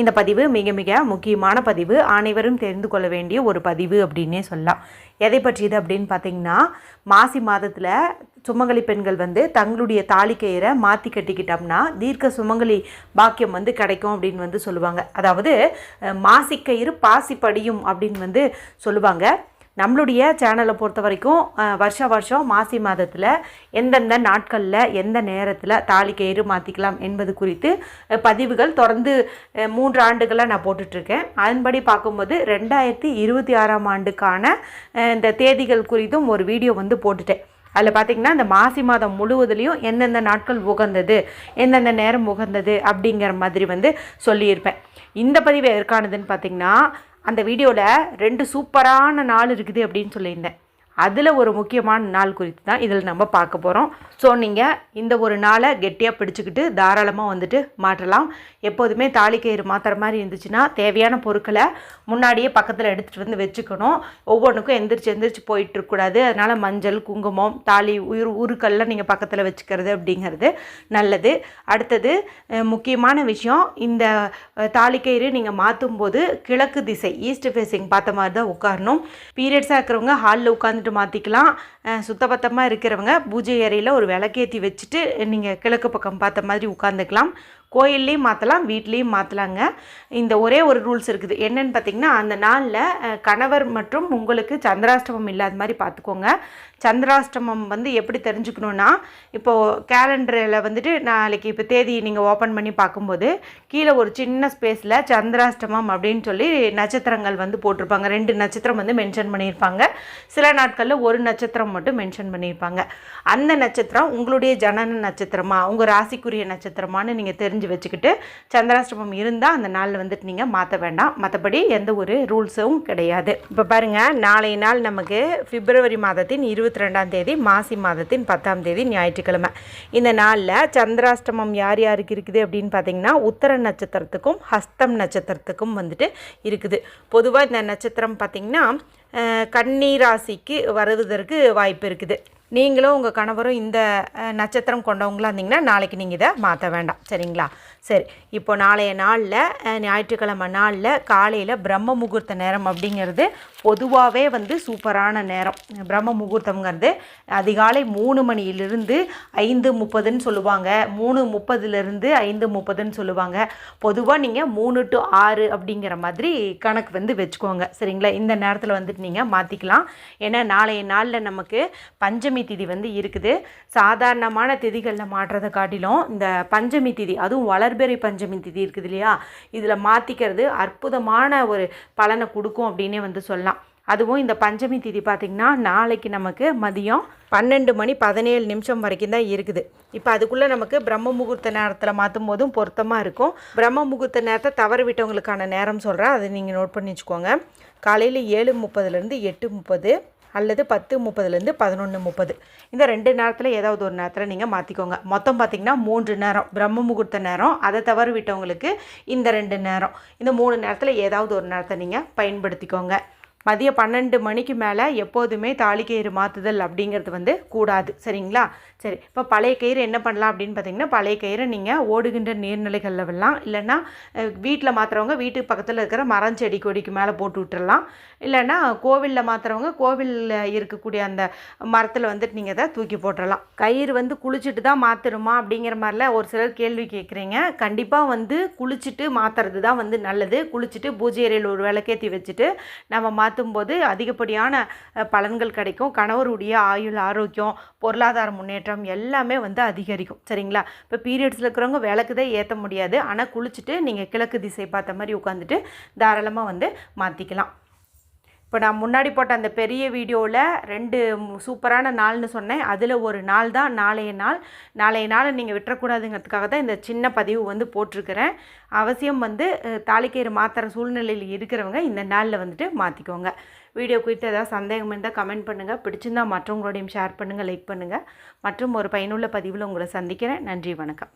இந்த பதிவு மிக மிக முக்கியமான பதிவு. அனைவரும் தெரிந்து கொள்ள வேண்டிய ஒரு பதிவு அப்படின்னே சொல்லலாம். எதை பற்றியது அப்படின்னு பார்த்தீங்கன்னா மாசி மாதத்தில் சுமங்கலி பெண்கள் வந்து தங்களுடைய தாலி கயிறை மாற்றி கட்டிக்கிட்டோம்னா தீர்க்க சுமங்கலி பாக்கியம் வந்து கிடைக்கும் அப்படின்னு வந்து சொல்லுவாங்க. அதாவது மாசிக்கயிறு பாசி படியும் அப்படின்னு வந்து சொல்லுவாங்க. நம்மளுடைய சேனலை பொறுத்த வரைக்கும் வருஷ வருஷம் மாசி மாதத்தில் எந்தெந்த நாட்களில் எந்த நேரத்தில் தாலி கயிறு மாற்றிக்கலாம் என்பது குறித்து பதிவுகள் தொடர்ந்து மூன்று ஆண்டுகளாக நான் போட்டுட்ருக்கேன். அதன்படி பார்க்கும்போது ரெண்டாயிரத்தி இருபத்தி ஆறாம் ஆண்டுக்கான இந்த தேதிகள் குறித்தும் ஒரு வீடியோ வந்து போட்டுட்டேன். அதில் பார்த்திங்கன்னா இந்த மாசி மாதம் முழுவதுலேயும் எந்தெந்த நாட்கள் உகந்தது எந்தெந்த நேரம் உகந்தது அப்படிங்கிற மாதிரி வந்து சொல்லியிருப்பேன். இந்த பதிவு எதற்கானதுன்னு பார்த்தீங்கன்னா அந்த வீடியோவில் ரெண்டு சூப்பரான நாள் இருக்குது அப்படின்னு சொல்லியிருந்தேன். அதில் ஒரு முக்கியமான நாள் குறித்து தான் இதில் நம்ம பார்க்க போகிறோம் ஸோ நீங்கள் இந்த ஒரு நாளை கெட்டியாக பிடிச்சிக்கிட்டு தாராளமாக வந்துட்டு மாற்றலாம். எப்போதுமே தாலிக்கயிறு கயிறு மாற்றுற மாதிரி இருந்துச்சுன்னா தேவையான பொருட்களை முன்னாடியே பக்கத்தில் எடுத்துகிட்டு வந்து வச்சுக்கணும். ஒவ்வொன்றுக்கும் எந்திரிச்சு எந்திரிச்சு போயிட்டுருக்கூடாது அதனால் மஞ்சள் குங்குமம் தாலி உயிர் உருக்கள்லாம் நீங்கள் பக்கத்தில் வச்சுக்கிறது அப்படிங்கிறது நல்லது. அடுத்தது முக்கியமான விஷயம் இந்த தாலிக்கயிறு நீங்கள் மாற்றும் போது கிழக்கு திசை ஈஸ்ட் ஃபேஸிங் பார்த்த மாதிரி தான் உட்காரணும். பீரியட்ஸாக இருக்கிறவங்க ஹாலில் உட்காந்து வந்துட்டு மாற்றிக்கலாம் சுத்தபத்தமாக இருக்கிறவங்க பூஜை அறையில் ஒரு விளக்கேற்றி வச்சுட்டு நீங்கள் கிழக்கு பக்கம் பார்த்த மாதிரி உட்காந்துக்கலாம் கோயில்லையும் மாற்றலாம் வீட்லேயும் மாற்றலாங்க இந்த ஒரே ஒரு ரூல்ஸ் இருக்குது. என்னென்னு பார்த்தீங்கன்னா அந்த நாளில் கணவர் மற்றும் உங்களுக்கு சந்திராஷ்டமம் இல்லாத மாதிரி பார்த்துக்கோங்க சந்திராஷ்டமம் வந்து எப்படி தெரிஞ்சுக்கணுன்னா இப்போது கேலண்டரில் வந்துட்டு நாளைக்கு இப்போ தேதி நீங்கள் ஓப்பன் பண்ணி பார்க்கும்போது கீழே ஒரு சின்ன ஸ்பேஸில் சந்திராஷ்டமம் அப்படின்னு சொல்லி நட்சத்திரங்கள் வந்து போட்டிருப்பாங்க. ரெண்டு நட்சத்திரம் வந்து மென்ஷன் பண்ணியிருப்பாங்க. சில நாட்களில் ஒரு நட்சத்திரம் மட்டும் மென்ஷன் பண்ணியிருப்பாங்க. அந்த நட்சத்திரம் உங்களுடைய ஜனன நட்சத்திரமா உங்கள் ராசிக்குரிய நட்சத்திரமான்னு நீங்கள் தெரிஞ்சு வச்சுக்கிட்டு சந்திராஷ்டமம் இருந்தால் அந்த நாளில் வந்துட்டு நீங்கள் மாற்ற வேண்டாம். மற்றபடி எந்த ஒரு ரூல்ஸும் கிடையாது. இப்போ பாருங்கள் நாளைய நாள் நமக்கு பிப்ரவரி மாதத்தின் இருபத்தி ரெண்டாம் தேதி மாசி மாதத்தின் பத்தாம் தேதி ஞாயிற்றுக்கிழமை. இந்த நாளில் சந்திராஷ்டமம் யார் யாருக்கு இருக்குது அப்படின்னு பார்த்தீங்கன்னா உத்தர நட்சத்திரத்துக்கும் ஹஸ்தம் நட்சத்திரத்துக்கும் வந்துட்டு இருக்குது. பொதுவாக இந்த நட்சத்திரம் பார்த்திங்கன்னா கண்ணீராசிக்கு கன்னி ராசிக்கு வருவதற்கு வாய்ப்பு இருக்குது. நீங்களும் உங்கள் கணவரும் இந்த நட்சத்திரம் கொண்டவங்களா இருந்தீங்கன்னா நாளைக்கு நீங்கள் இதை மாற்ற வேண்டாம். சரிங்களா? சரி. இப்போ நாளைய நாளில் ஞாயிற்றுக்கிழமை நாளில் காலையில் பிரம்ம முகூர்த்த நேரம் அப்படிங்கிறது பொதுவாகவே வந்து சூப்பரான நேரம். பிரம்ம முகூர்த்தம்ங்கிறது அதிகாலை மூணு மணியிலிருந்து ஐந்து முப்பதுன்னு சொல்லுவாங்க. மூணு முப்பதுலேருந்து ஐந்து முப்பதுன்னு சொல்லுவாங்க. பொதுவாக நீங்கள் மூணு டு ஆறு அப்படிங்கிற மாதிரி கணக்கு வந்து வச்சுக்கோங்க. சரிங்களா? இந்த நேரத்தில் வந்துட்டு நீங்கள் மாற்றிக்கலாம் ஏன்னா நாளைய நாளில் நமக்கு பஞ்சமி திதி வந்து இருக்குது. சாதாரணமான திதிகளில் மாற்றதை காட்டிலும் இந்த பஞ்சமி திதி அதுவும் வளர்பெறை பஞ்சமி திதி இருக்குது இல்லையா? இதில் மாற்றிக்கிறது அற்புதமான ஒரு பலனை கொடுக்கும் அப்படின்னே வந்து சொல்லலாம். அதுவும் இந்த பஞ்சமி திதி பார்த்திங்கன்னா நாளைக்கு நமக்கு மதியம் பன்னெண்டு மணி பதினேழு நிமிஷம் வரைக்கும் தான் இருக்குது. இப்போ அதுக்குள்ளே நமக்கு பிரம்ம முகூர்த்த நேரத்தில் மாற்றும் போதும் பொருத்தமாக இருக்கும். பிரம்ம முகூர்த்த நேரத்தை தவற விட்டவங்களுக்கான நேரம் சொல்கிறேன் அதை நீங்கள் நோட் பண்ணி வச்சுக்கோங்க. காலையில் ஏழு முப்பதுலேருந்து எட்டு முப்பது. அல்லது பத்து முப்பதுலேருந்து பதினொன்று முப்பது. இந்த ரெண்டு நேரத்தில் ஏதாவது ஒரு நேரத்தில் நீங்கள் மாற்றிக்கோங்க மொத்தம் பார்த்திங்கன்னா மூன்று நேரம். பிரம்ம முகூர்த்த நேரம். அதை தவறு விட்டவங்களுக்கு இந்த ரெண்டு நேரம். இந்த மூணு நேரத்தில் ஏதாவது ஒரு நேரத்தை நீங்கள் பயன்படுத்திக்கோங்க. மதியம் பன்னெண்டு மணிக்கு மேலே எப்போதுமே தாலிக்கயிறு மாற்றுதல் அப்படிங்கிறது வந்து கூடாது. சரிங்களா? சரி இப்போ பழைய கயிறு என்ன பண்ணலாம் அப்படின்னு பார்த்தீங்கன்னா பழைய கயிறை நீங்கள் ஓடுகின்ற நீர்நிலைகளில் விடலாம். இல்லைன்னா வீட்டில் மாற்றுறவங்க வீட்டுக்கு பக்கத்தில் இருக்கிற மரம் செடி கொடிக்கு மேலே போட்டு விட்டுறலாம். இல்லைன்னா கோவிலில் மாற்றுறவங்க கோவிலில் இருக்கக்கூடிய அந்த மரத்தில் வந்துட்டு நீங்கள் அதை தூக்கி போட்டுடலாம் கயிறு வந்து குளிச்சுட்டு தான் மாற்றுருமா அப்படிங்கிற மாதிரிலாம் ஒரு சிலர் கேள்வி கேட்குறீங்க கண்டிப்பாக வந்து குளிச்சுட்டு மாற்றுறது தான் வந்து நல்லது. குளிச்சுட்டு பூஜை அறையில் ஒரு விளக்கேற்றி வச்சுட்டு நம்ம மாற்றும் போது அதிகப்படியான பலன்கள் கிடைக்கும். கணவருடைய ஆயுள் ஆரோக்கியம் பொருளாதார முன்னேற்றம் எல்லாமே வந்து அதிகரிக்கும். சரிங்களா? இப்போ பீரியட்ஸில் இருக்கிறவங்க விளக்கு தான் ஏற்ற முடியாது. ஆனால் குளிச்சுட்டு நீங்கள் கிழக்கு திசை பார்த்த மாதிரி உட்காந்துட்டு தாராளமாக வந்து மாற்றிக்கலாம் இப்போ நான் முன்னாடி போட்ட அந்த பெரிய வீடியோவில் ரெண்டு சூப்பரான நாள்னு சொன்னேன். அதில் ஒரு நாள் தான் நாளைய நாள். நாளைய நாளை நீங்கள் விட்டுறக்கூடாதுங்கிறதுக்காக தான் இந்த சின்ன பதிவு வந்து போட்டிருக்கிறேன். அவசியம் வந்து தாலிக்கயிறு மாத்திர சூழ்நிலையில் இருக்கிறவங்க இந்த நாளில் வந்துட்டு மாற்றிக்கோங்க வீடியோ குறித்து ஏதாவது சந்தேகம் இருந்தால் கமெண்ட் பண்ணுங்கள் பிடிச்சிருந்தா மற்றவங்களோடையும் ஷேர் பண்ணுங்கள் லைக் பண்ணுங்கள் மற்றும் ஒரு பயனுள்ள பதிவில் உங்களை சந்திக்கிறேன். நன்றி வணக்கம்.